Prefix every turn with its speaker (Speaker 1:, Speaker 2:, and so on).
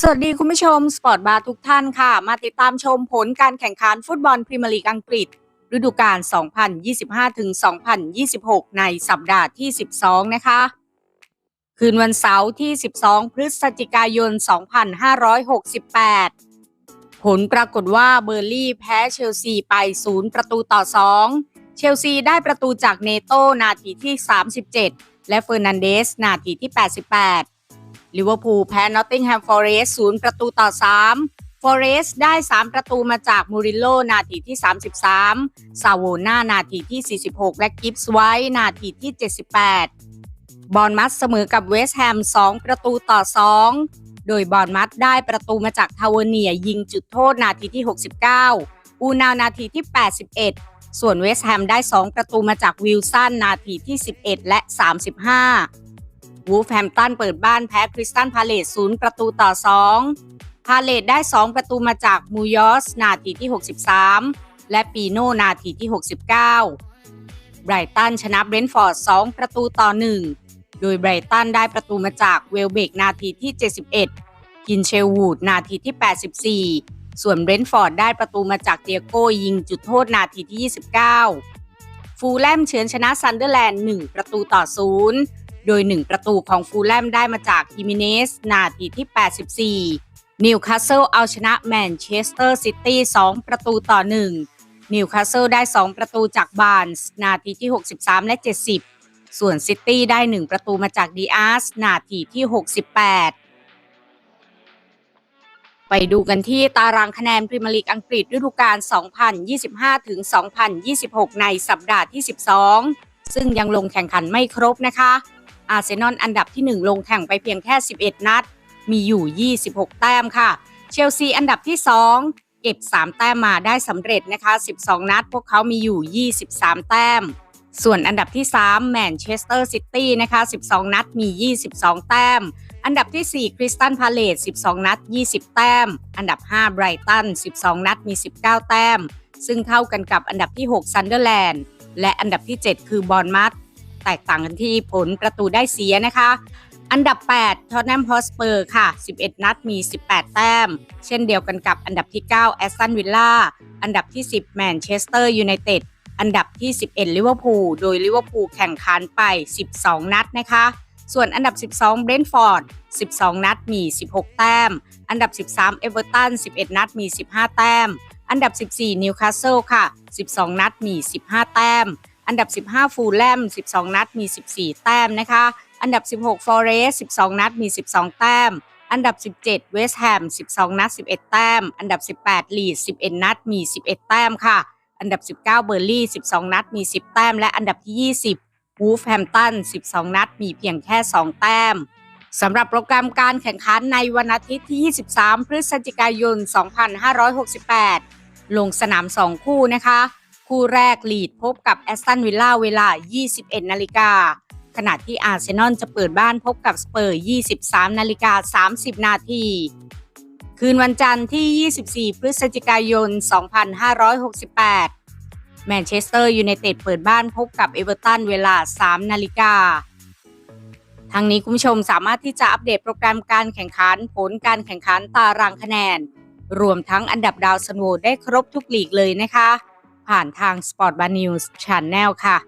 Speaker 1: สวัสดีคุณผู้ชม สปอร์ตบาร์ทุกท่านค่ะ มาติดตามชมผลการแข่งขันฟุตบอลพรีเมียร์ลีกอังกฤษ ฤดูกาล 2025-2026 ในสัปดาห์ที่ 12 นะคะ คืนวันเสาร์ที่ 12 พฤศจิกายน 2568 ผลปรากฏว่าเบอร์ลี่แพ้เชลซีไป 0 ประตูต่อ 2 เชลซีได้ประตูจากเนโตนาทีที่ 37 และเฟอร์นันเดสนาทีที่ 88 ลิเวอร์พูลแพ้นอตติงแฮมฟอร์เรสต์0ประตูต่อ 3 ฟอร์เรสต์ได้ 3 ประตูมาจากมูริโลนาทีที่ 33 ซาโวนานาทีที่ 46 และกิฟส์ไว้นาทีที่ 78 บอลมัสเสมอกับเวสต์แฮม 2 ประตูต่อ 2 โดยบอลมัสได้ประตูมาจากทาวเวเนียยิงจุดโทษนาทีที่ 69 อูนาวนาทีที่ 81 ส่วนเวสต์แฮมได้ 2 ประตูมาจากวิลสันนาทีที่ 11 และ 35 วูฟแฮมตันเปิดบ้านแพ้คริสตันพาเลตศูนย์ประตูต่อ 2 พาเลตได้ 2 ประตูมาจากมูยอส นาทีที่ 63 และปีโนนาทีที่ 69 ไบรตันชนะเบรนท์ฟอร์ด 2 ประตูต่อ 1 โดยไบรตันได้ประตูมาจากเวลเบกนาทีที่ 71 กินเชลวูดนาทีที่ 84 ส่วนเบรนท์ฟอร์ดได้ประตูมาจากเตียโก้ยิงจุดโทษนาทีที่ 29 ฟูลแลมเฉือนชนะซันเดอร์แลนด์ 1 ประตูต่อ 0 โดย 1 ประตูของฟูลแลมได้มาจากฮิมิเนสนาทีที่ 84 นิวคาสเซิลเอาชนะแมนเชสเตอร์ซิตี้ 2 ประตูต่อ 1 นิวคาสเซิลได้ 2 ประตูจากบานส์นาทีที่ 63 และ 70 ส่วนซิตี้ได้ 1 ประตูมาจากดีอาร์สนาทีที่ 68ไปดูกันที่ตารางคะแนนพรีเมียร์ลีกอังกฤษฤดูกาล 2025-2026 ในสัปดาห์ที่ 12 ซึ่งยังลงแข่งขันไม่ครบนะคะ อาร์เซนอลอันดับที่ 1 ลงแข่งไปเพียงแค่ 11 นัด มีอยู่ 26 แต้มค่ะ เชลซีอันดับที่ 2 เก็บ 3 แต้มมาได้สำเร็จนะคะ 12 นัด พวกเขามีอยู่ 23 แต้ม ส่วนอันดับที่ 3 แมนเชสเตอร์ซิตี้นะคะ 12 นัดมี 22 แต้มอันดับที่ 4 คริสตันพาเลต12 นัด 20 แต้ม อันดับ 5 ไบรตัน 12 นัด มี 19 แต้ม ซึ่งเท่ากันกับอันดับที่ 6 ซันเดอร์แลนด์ และอันดับที่ 7 คือบอลมัต แตกต่างกันที่ผลประตูได้เสียนะคะ อันดับ 8ทอตแนมฮอสเปอร์ค่ะ 11 นัดมี 18 แต้ม เช่นเดียวกันกับอันดับที่ 9 แอสตันวิลล่า อันดับที่ 10 แมนเชสเตอร์ยูไนเต็ด อันดับที่ 11 ลิเวอร์พูล โดยลิเวอร์พูลแข่งขันไป 12 นัดนะคะ ส่วนอันดับ 12 เบรนท์ฟอร์ด 12 นัดมี 16 แต้ม อันดับ 13 เอเวอร์ตัน 11 นัดมี 15 แต้ม อันดับ 14 นิวคาสเซิลค่ะ 12 นัดมี 15 แต้ม อันดับ 15 ฟูลแลม 12 นัดมี 14 แต้มนะคะ อันดับ 16 ฟอเรส12 นัดมี 12 แต้ม อันดับ 17 เวสต์แฮม 12 นัด 11 แต้ม อันดับ 18 ลีด 11 นัดมี 11 แต้มค่ะ อันดับ 19 เบอร์ลี่ 12 นัดมี 10 แต้ม และอันดับที่ 20 วูฟแฮมตัน 12 นัดมีเพียงแค่ 2 แต้มสำหรับโปรแกรมการแข่งขันในวันอาทิตย์ที่ 23 พฤศจิกายน 2568 ลงสนาม 2 คู่นะคะ คู่แรกลีดพบกับแอสตันวิลล่าเวลา 21 นาฬิกา ขณะที่อาร์เซนอลจะเปิดบ้านพบกับสเปอร์ 23 นาฬิกา 30 นาที คืนวันจันทร์ที่ 24 พฤศจิกายน 2568 แมนเชสเตอร์ยูไนเต็ดเปิดบ้านพบกับเอเวอร์ตันเวลา 3 นาฬิกาทั้งนี้คุณผู้ชมสามารถที่จะอัปเดตโปรแกรมการแข่งขัน ผลการแข่งขันตารางคะแนน รวมทั้งอันดับดาวซันโวได้ครบทุกลีกเลยนะคะ ผ่านทาง Sport Bar News Channel ค่ะ